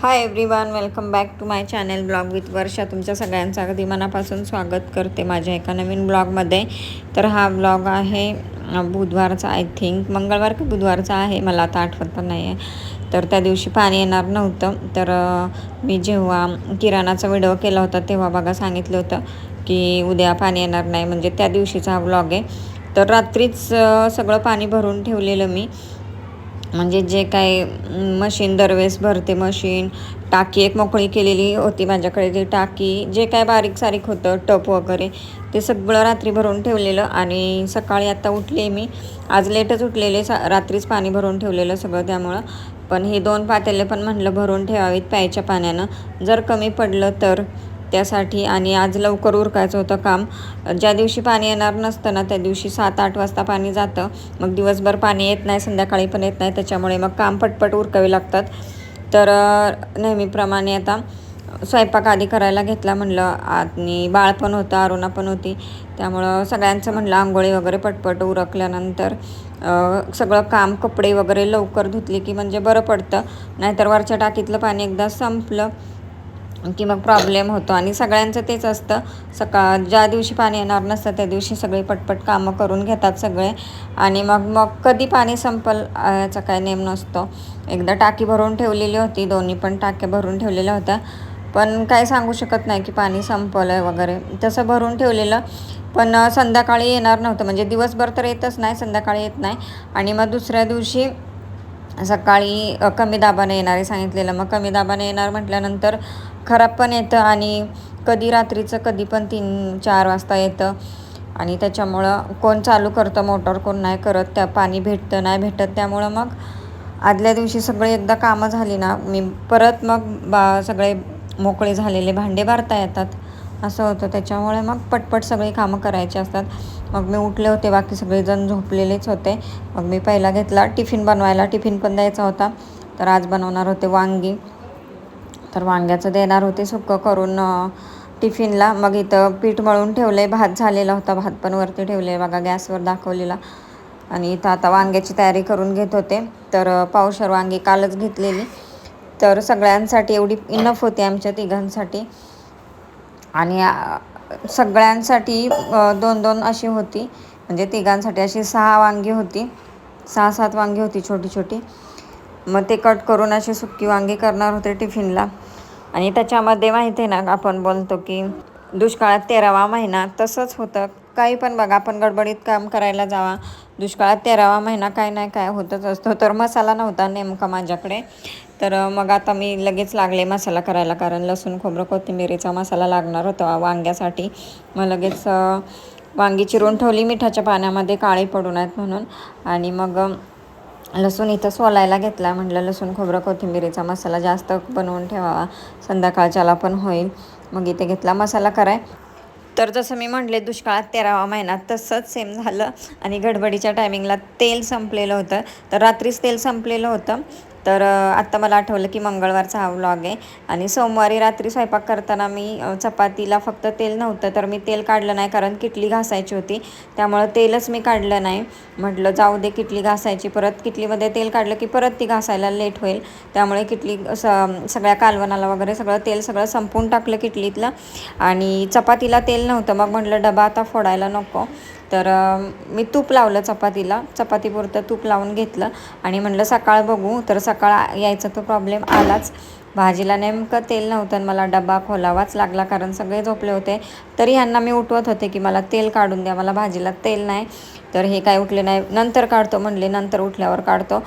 Hi everyone welcome back to my channel vlog with Varsha तुमच्या सगळ्यांचं अगदी मनापासून स्वागत करते माझ्या एका नवीन ब्लॉगमध्ये तर हा ब्लॉग आहे बुधवारचा आय थिंक मंगळवार की बुधवारचा आहे? मला आता आठवत पण नाही आहे तर त्या दिवशी पाणी येणार नव्हतं. तर मी जेव्हा किराणाचा व्हिडिओ केला होता तेव्हा बघा सांगितलं होतं की उद्या पाणी येणार नाही. म्हणजे त्या दिवशीचा हा ब्लॉग आहे. तर रात्रीच सगळं पाणी भरून ठेवलेलं मी. म्हणजे जे काय मशीन दरवेळेस भरते मशीन टाकी एक मोकळी केलेली होती माझ्याकडे ती टाकी जे काय बारीक सारीक होतं टप वगैरे ते सगळं रात्री भरून ठेवलेलं आणि सकाळी आता उठले मी. आज लेटच उठलेले सा रात्रीच पाणी भरून ठेवलेलं सगळं त्यामुळं. पण हे दोन पातेले पण म्हणलं भरून ठेवावीत प्यायच्या पाण्यानं. जर कमी पडलं तर त्यासाठी आणि आज लवकर उरकायचं होतं काम. ज्या दिवशी पाणी येणार नसतं ना त्या दिवशी सात आठ वाजता पाणी जातं. मग दिवसभर पाणी येत नाही संध्याकाळी पण येत नाही त्याच्यामुळे मग काम पटपट उरकावे लागतात. तर नेहमीप्रमाणे आता स्वयंपाक आधी करायला घेतला म्हणलं. आणि बाळ पण होतं अरुणा पण होती. त्यामुळं सगळ्यांचं म्हणलं आंघोळी वगैरे पटपट उरकल्यानंतर सगळं काम कपडे वगैरे लवकर धुतले की म्हणजे बरं पडतं. नाहीतर वरच्या टाकीतलं पाणी एकदा संपलं. की मग प्रॉब्लेम होतो. आणि सगळ्यांचं तेच असतं. सकाळ ज्या दिवशी पाणी येणार नसतं त्या दिवशी सगळे पटपट कामं करून घेतात सगळे. आणि मग मग कधी पाणी संपल याचा काय नेम नसतो. एकदा टाकी भरून ठेवलेली होती. दोन्ही पण टाक्या भरून ठेवलेल्या होत्या. पण काय सांगू शकत नाही की पाणी संपलं आहे वगैरे. तसं भरून ठेवलेलं. पण संध्याकाळी येणार नव्हतं. म्हणजे दिवसभर तर येतच नाही संध्याकाळी येत नाही. आणि मग दुसऱ्या दिवशी सकाळी कमी दाबाने येणारे सांगितलेलं. मग कमी दाबाने येणार म्हटल्यानंतर खराब पण येतं आणि कधी रात्रीचं कधी पण तीन चार वाजता येतं. आणि त्याच्यामुळं कोण चालू करतं मोटर कोण नाही करत त्या पाणी भेटतं नाही भेटत. त्यामुळं मग आदल्या दिवशी सगळे एकदा कामं झाली ना मी परत मग बा सगळे मोकळे झालेले भांडे भरता येतात. असं होतं. त्याच्यामुळे मग पटपट सगळी कामं करायची असतात. मग मी उठले होते बाकी सगळेजण झोपलेलेच होते. मग मी पहिला घेतला टिफिन बनवायला. टिफिन पण द्यायचा होता. तर आज बनवणार होते वांगी. तर वांग्याचं देणार होते सुक्कं करून टिफिनला. मग इथं पीठ मळून ठेवलं आहे भात झालेला होता भात पण वरती ठेवले आहे बघा गॅसवर दाखवलेला. आणि इथं आता वांग्याची तयारी करून घेत होते. तर पावशर वांगी कालच घेतलेली. तर सगळ्यांसाठी एवढी इनफ होती आमच्या तिघांसाठी. आणि सगळ्यांसाठी दोन दोन अशी होती. म्हणजे तिघांसाठी अशी सहा वांगी होती. सहा सात वांगी होती छोटी छोटी. मग ते कट करून अशी सुक्की वांगी करणार होते टिफिनला. आणि त्याच्यामध्ये माहिती आहे ना आपण बोलतो की दुष्काळात तेरावा महिना तसंच होतं. काही पण बघा आपण गडबडीत काम करायला जावा. दुष्काळात तेरावा महिना काय नाही काय होतच असतो. तर मसाला नव्हता नेमका माझ्याकडे. तर मग आता मी लगेच लागले मसाला करायला. कारण लसूण खोबरं कोथिंबिरीचा मसाला लागणार होता वांग्यासाठी. मग लगेच वांगी चिरून ठेवली मिठाच्या पाण्यामध्ये काळी पडू नयेत म्हणून. आणि मग लसूण इथं सोलायला घेतला. म्हटलं लसूण खोबरं कोथिंबिरीचा मसाला जास्त बनवून ठेवावा. संध्याकाळच्याला पण होईल. मग इथे घेतला मसाला कराय. तर जसं मी म्हटले दुष्काळात तेरावा महिना तसंच सेम झालं. आणि गडबडीच्या टायमिंगला तेल संपलेलं होतं. तर रात्रीच तेल संपलेलं होतं. तर आत्ता मला आठवलं की मंगळवारचा हा व्लॉग आहे आणि सोमवारी रात्री स्वयंपाक करताना मी चपातीला फक्त तेल नव्हतं तर मी तेल काढलं नाही कारण किटली घासायची होती. त्यामुळं तेलच मी काढलं नाही. म्हटलं जाऊ दे किटली घासायची. परत किटलीमध्ये तेल काढलं की परत ती घासायला लेट होईल. त्यामुळे किटली स सगळ्या कालवणाला वगैरे सगळं तेल सगळं संपून टाकलं किटलीतलं आणि चपातीला तेल नव्हतं. मग म्हटलं डबा आता फोडायला नको. तर मी तूप लावलं चपातीला. चपातीपुरतं तूप लावून घेतलं आणि म्हटलं सकाळ बघू. तर सकाळ यायचा तो प्रॉब्लेम आलाच. भाजीला नेमकं तेल नव्हतं आणि मला डबा खोलावाच लागला कारण सगळे झोपले होते. तरी ह्यांना मी उठवत होते की मला तेल काढून द्या. मला भाजीला तेल नाही. तर हे काय उठले नाही. नंतर काढतो म्हणले. नंतर उठल्यावर काढतो.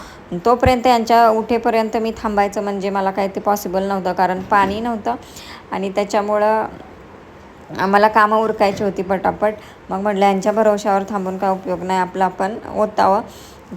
तोपर्यंत यांच्या उठेपर्यंत मी थांबायचं म्हणजे मला काय ते पॉसिबल नव्हतं कारण पाणी नव्हतं. आणि त्याच्यामुळं आम्हाला कामं उरकायची होती पटापट. मग म्हटलं यांच्या भरोशावर थांबून काय उपयोग नाही आपलं आपण ओतावं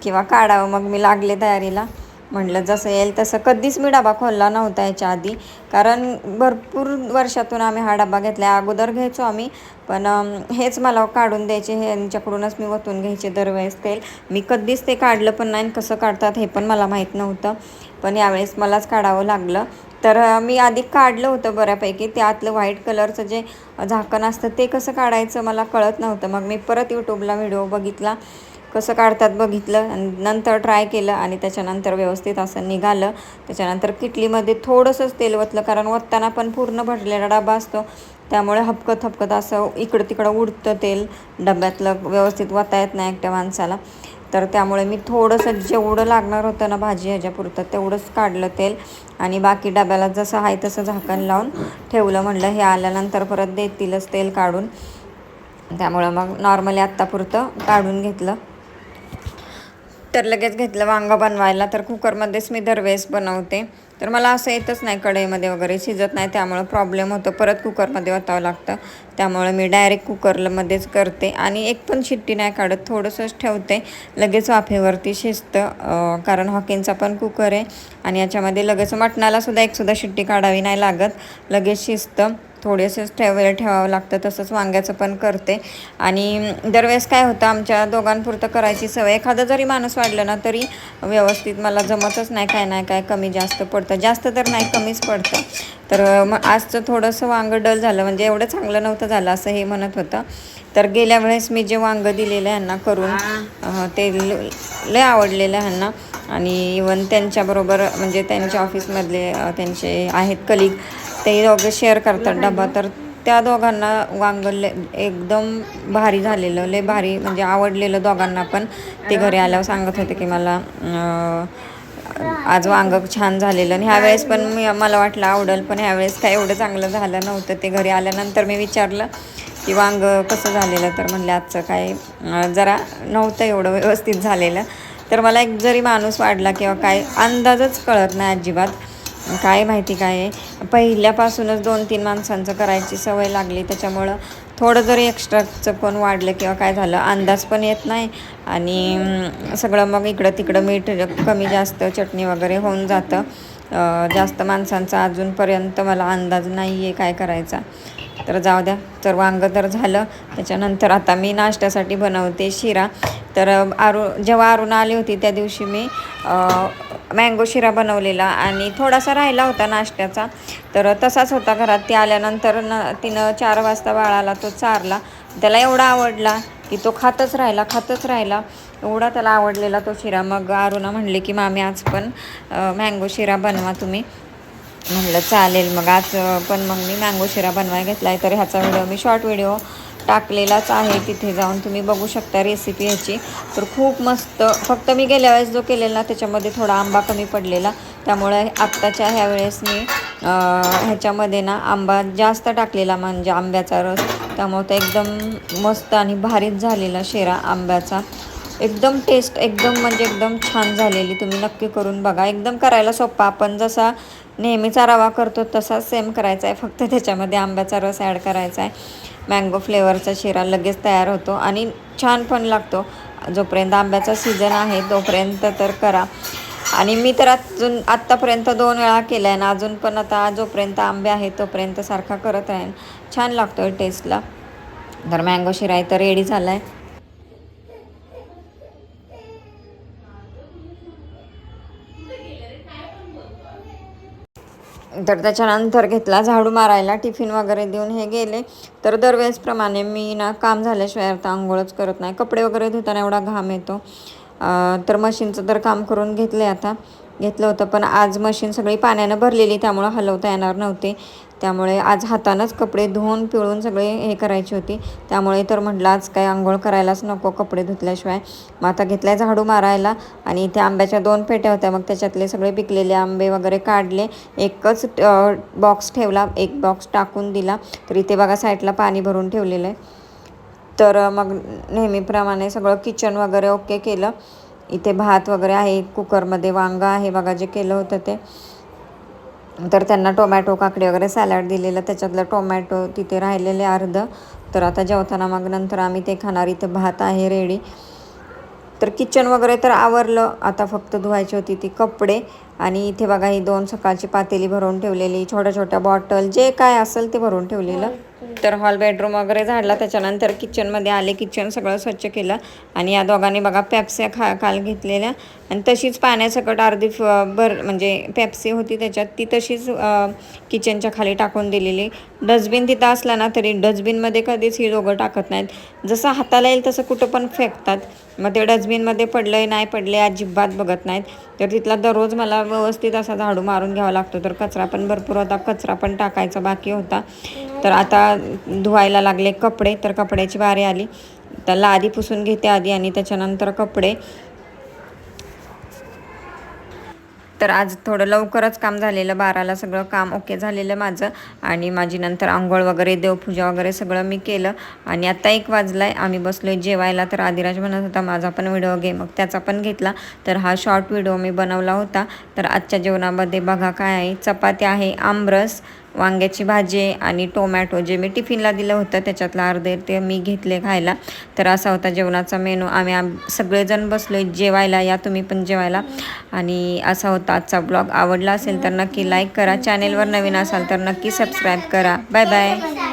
किंवा काढावं. मग मी लागले तयारीला. म्हटलं जसं येईल तसं. कधीच मी डबा खोलला नव्हता याच्या आधी. कारण भरपूर वर्षातून आम्ही हा डबा घेतला अगोदर घ्यायचो आम्ही पण हेच मला काढून द्यायचे. हे यांच्याकडूनच मी ओतून घ्यायचे दरवेळेस तेल. मी कधीच ते काढलं पण नाही आणि कसं काढतात हे पण मला माहीत नव्हतं. पण यावेळेस मलाच काढावं लागलं. तर मी आधी काढलं होतं बऱ्यापैकी. त्यातलं व्हाईट कलरचं जे झाकण असतं ते कसं काढायचं मला कळत नव्हतं. मग मी परत यूट्यूबला व्हिडिओ बघितला कसं काढतात बघितलं आणि नंतर ट्राय केलं आणि त्याच्यानंतर व्यवस्थित असं निघालं. त्याच्यानंतर किटलीमध्ये थोडंसंच तेल ओतलं कारण ओतताना पण पूर्ण भरलेला डबा असतो. त्यामुळे हपकत हपकत असं इकडं तिकडं उडतं तेल. डब्यातलं व्यवस्थित वता येत नाही एकट्या माणसाला. तर त्यामुळे मी थोडंसं जेवढं लागणार होतं ना भाजी ह्याच्यापुरतं तेवढंच काढलं तेल. आणि बाकी डब्याला जसं आहे तसं झाकण लावून ठेवलं म्हणलं हे आल्यानंतर परत देतीलच तेल काढून. त्यामुळं मग नॉर्मली आत्तापुरतं काढून घेतलं. तर लगेच घेतलं वांगं बनवायला तर कुकरमध्येच मी दरवेळेस बनवते. तर मला असं येतच नाही कढईमध्ये वगैरे शिजत नाही त्यामुळं प्रॉब्लेम होतो. परत कुकरमध्ये वतावं लागतं. त्यामुळे मी डायरेक्ट कुकरमध्येच करते. आणि एक पण शिट्टी नाही काढत थोडंसंच ठेवते. लगेच वाफेवरती शिजतं कारण हॉकिनचा पण कुकर आहे. आणि याच्यामध्ये लगेच मटणालासुद्धा एकसुद्धा शिट्टी काढावी नाही लागत. लगेच शिजतं. थोडेसेच ठेवायला ठेवावं लागतं तसंच वांग्याचं पण करते. आणि दरवेळेस काय होतं आमच्या दोघांपुरतं करायची सवय एखादा जरी माणूस वाढलं ना तरी व्यवस्थित मला जमतच नाही काय नाही काय कमी जास्त पडतं. जास्त तर नाही कमीच पडतं. तर मग आजचं थोडंसं वांगं डल झालं म्हणजे एवढं चांगलं नव्हतं झालं असं हे म्हणत होतं. तर गेल्या वेळेस मी जे वांगं दिलेलं ह्यांना करून ते लय आवडलेलं ह्यांना आणि इवन त्यांच्याबरोबर म्हणजे त्यांच्या ऑफिसमधले त्यांचे आहेत कलिग ते दोघं शेअर करतात डबा. तर त्या दोघांना वांग एकदम भारी झालेलं लय भारी म्हणजे आवडलेलं दोघांना पण. ते घरी आल्यावर सांगत होते की मला आज वांग छान झालेलं. आणि ह्यावेळेस पण मी मला वाटलं आवडेल पण ह्यावेळेस काय एवढं चांगलं झालं नव्हतं. ते घरी आल्यानंतर मी विचारलं की वांग कसं झालेलं? तर म्हणले आजचं काय जरा नव्हतं एवढं व्यवस्थित झालेलं. तर मला एक जरी माणूस वाढला किंवा काय अंदाजच कळत नाही अजिबात. काय माहिती काय आहे. पहिल्यापासूनच दोन तीन माणसांचं करायची सवय लागली. त्याच्यामुळं थोडं जरी एक्स्ट्राचं पण वाढलं किंवा काय झालं अंदाज पण येत नाही. आणि सगळं मग इकडं तिकडं मीठ कमी जास्त चटणी वगैरे होऊन जातं. जास्त माणसांचा अजूनपर्यंत मला अंदाज नाही आहे काय करायचा. तर जाऊ द्या तर वांग तर झालं. त्याच्यानंतर आता मी नाश्त्यासाठी बनवते शिरा. तर आरू जेव्हा अरुण आली होती त्या दिवशी मी मँगो शिरा बनवलेला आणि थोडासा राहिला होता नाश्त्याचा. तर तसाच होता घरात. ती आल्यानंतर न तिनं चार वाजता बाळाला तो चारला. त्याला एवढा आवडला की तो खातच राहिला खातच राहिला. एवढा त्याला आवडलेला तो शिरा. मग अरुणा म्हणले की मामी आज पण मँगो शिरा बनवा तुम्ही. म्हणलं चालेल. मग आज पण मग मी मँगो शिरा बनवायला घेतला आहे तर ह्याचा व्हिडिओ मी शॉर्ट व्हिडिओ टाकलेलाच आहे. तिथे जाऊन तुम्ही बघू शकता रेसिपी ह्याची. तर खूप मस्त. फक्त मी गेल्या वेळेस जो केलेला त्याच्यामध्ये थोडा आंबा कमी पडलेला. त्यामुळे आत्ताच्या ह्या वेळेस मी ह्याच्यामध्ये ना आंबा जास्त टाकलेला म्हणजे आंब्याचा रस. त्यामुळे तो एकदम मस्त आणि भारीच झालेला शेरा आंब्याचा. एकदम टेस्ट एकदम म्हणजे एकदम छान झालेली. तुम्ही नक्की करून बघा. एकदम करायला सोपा. आपण जसा नेहमीचा रवा करतो तसाच सेम करायचा आहे. फक्त त्याच्यामध्ये आंब्याचा रस ॲड करायचा आहे. मँगो फ्लेवरचा शिरा लगेच तयार होतो आणि छान पण लागतो. जोपर्यंत आंब्याचा सीझन आहे तोपर्यंत तर करा. आणि मी तर अजून आत्तापर्यंत दोन वेळा केला आहे ना अजून पण आता जोपर्यंत आंबे आहेत तोपर्यंत सारखा करत राहीन. छान लागतो टेस्टला तर मँगो शिरा तर रेडी झाला आहे तर त्याच्यानंतर घेतला झाडू मारायला टिफिन वगैरे देऊन हे गेले. तर दरवेळेसप्रमाणे मी ना काम झाल्याशिवाय आता आंघोळच करत नाही. कपडे वगैरे धुताना एवढा घाम येतो. तर मशीनचं तर काम करून घेतलं आहे आता. घेतलं होतं पण आज मशीन सगळी पाण्यानं भरलेली त्यामुळं हलवता येणार नव्हते. त्यामुळे आज हातानंच कपडे धुवून पिळून सगळे हे करायची होती. त्यामुळे तर म्हटलं आज काय आंघोळ करायलाच नको कपडे धुतल्याशिवाय. मग आता घेतलाय झाडू मारायला आणि इथे आंब्याच्या दोन पेट्या होत्या. मग त्याच्यातले सगळे पिकलेले आंबे वगैरे काढले. एकच बॉक्स ठेवला. एक बॉक्स टाकून दिला. तर इथे बघा साईडला पाणी भरून ठेवलेलं आहे. तर मग नेहमीप्रमाणे सगळं किचन वगैरे ओके केलं. इथे भात वगैरे आहे. कुकरमध्ये वांगं आहे. बघा जे केलं होतं ते. तर त्यांना टोमॅटो काकडी वगैरे सॅलड दिलेलं त्याच्यातलं टोमॅटो तिथे राहिलेले अर्ध. तर आता जेवताना मग नंतर आम्ही ते खाणार. इथे भात आहे रेडी तर किचन वगैरे तर आवरलं. आता फक्त धुवायची होती ती कपडे. आणि इथे बघा ही दोन सकाळची पातेली भरून ठेवलेली छोट्या छोट्या बॉटल जे काय असेल ते भरून ठेवलेलं. तर हॉल बेडरूम वगैरे झाडला त्याच्यानंतर किचनमध्ये आले किचन सगळं स्वच्छ केलं आणि या दोघांनी बघा पॅप्स्या खा काल घेतलेल्या. आणि तशीच पाण्यासकट अर्धी फ भर म्हणजे पॅप्सी होती त्याच्यात ती तशीच किचनच्या खाली टाकून दिलेली. डस्टबिन तिथं असला ना तरी डस्टबिनमध्ये कधीच ही दोघं टाकत नाहीत. जसं हाताला येईल तसं कुठं पण फेकतात. मग ते डस्टबिनमध्ये पडलं नाही पडले अजिबात बघत नाहीत. तर तिथला दररोज मला व्यवस्थित असा झाडू मारून घ्यावा लागतो. तर कचरा पण भरपूर होता. कचरा पण टाकायचा बाकी होता. तर आता धुवायला लागले कपडे. तर कपड्याची बारी आली. त्याला आधी पुसून घेते आधी आणि त्याच्यानंतर कपडे. तर आज थोडं लवकरच काम झालेलं बाराला सगळं काम ओके झालेलं माझं. आणि माझी नंतर आंघोळ वगैरे देवपूजा वगैरे सगळं मी केलं. आणि आता एक वाजला आहे आम्ही बसलो जेवायला. तर आदिराज म्हणत होता माझा पण व्हिडिओ घे. मग त्याचा पण घेतला. तर हा शॉर्ट व्हिडिओ मी बनवला होता. तर आजच्या जेवणामध्ये बघा काय आहे. चपाती आहे आमरस वांग्याची भाजी आणि टोमॅटो जे मी टिफिनला दिलं होतं त्याच्यातलं अर्धे ते मी घेतले खायला. तर असा होता जेवणाचा मेनू. आम्ही आम सगळेजण बसलो जेवायला. या तुम्ही पण जेवायला. आणि असा होता आजचा ब्लॉग. आवडला असेल तर नक्की लाईक करा. चॅनेलवर नवीन असाल तर नक्की सबस्क्राईब करा. Bye bye